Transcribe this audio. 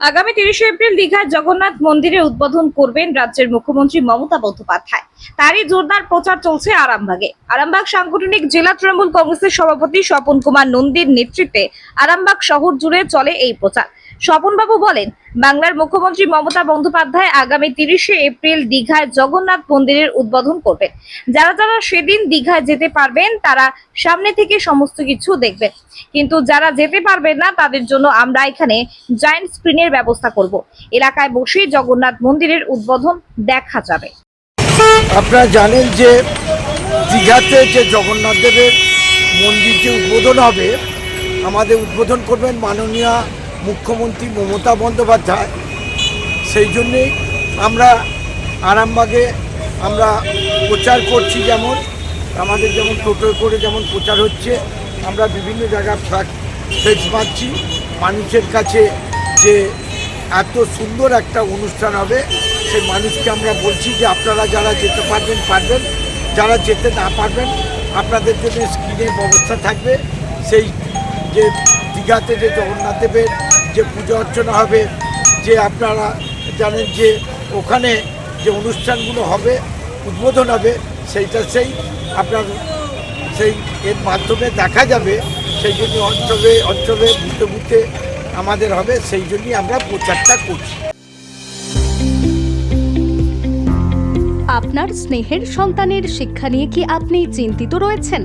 আগামী তিরিশে এপ্রিল দীঘার জগন্নাথ মন্দিরে উদ্বোধন করবেন রাজ্যের মুখ্যমন্ত্রী মমতা বন্দ্যোপাধ্যায়। তারই জোরদার প্রচার চলছে আরামবাগে। আরামবাগ সাংগঠনিক জেলা তৃণমূল কংগ্রেসের সভাপতি স্বপন কুমার নন্দীর নেতৃত্বে আরামবাগ শহর জুড়ে চলে এই প্রচার। স্বপনবাবু বলেন, বাংলার মুখ্যমন্ত্রী মমতা বন্দ্যোপাধ্যায় আগামী তিরিশে এপ্রিল দীঘায় জগন্নাথ মন্দিরের উদ্বোধন করবেন। যারা যারা সেদিন দীঘায় যেতে পারবেন, তারা সামনে থেকে সমস্ত কিছু দেখবেন। কিন্তু যারা যেতে পারবেন না, তাদের জন্য আমরা এখানে জায়ান্ট স্ক্রিনের ব্যবস্থা করব। এলাকায় বসে জগন্নাথ মন্দিরের উদ্বোধন দেখা যাবে। আপনারা জানেন যে দীঘাতে যে জগন্নাথ দেবের মন্দির যে উদ্বোধন হবে, আমাদের উদ্বোধন করবেন মাননীয় মুখ্যমন্ত্রী মমতা বন্দ্যোপাধ্যায়। সেই জন্যেই আমরা আরামবাগে আমরা প্রচার করছি যেমন, আমাদের যেমন টোটো করে যেমন প্রচার হচ্ছে, আমরা বিভিন্ন জায়গায় ফ্ল্যাগ ফ্লেক্স মারছি। মানুষের কাছে যে এত সুন্দর একটা অনুষ্ঠান হবে, সেই মানুষকে আমরা বলছি যে আপনারা যারা যেতে পারবেন পারবেন। যারা যেতে না পারবেন, আপনাদের জন্য স্ক্রিনের ব্যবস্থা থাকবে। সেই যে দীঘাতে যে জগন্নাথ দেবের যে পুজো অর্চনা হবে, যে আপনারা জানেন যে ওখানে যে অনুষ্ঠানগুলো হবে, উদ্বোধন হবে, সেইটা সেই আপনার সেই এর মাধ্যমে দেখা যাবে। সেই জন্য অঞ্চলে অঞ্চলে, বুথে বুথে আমাদের হবে, সেই জন্যই আমরা প্রচারটা করছি। আপনার স্নেহের সন্তানের শিক্ষা নিয়ে কি আপনি চিন্তিত রয়েছেন?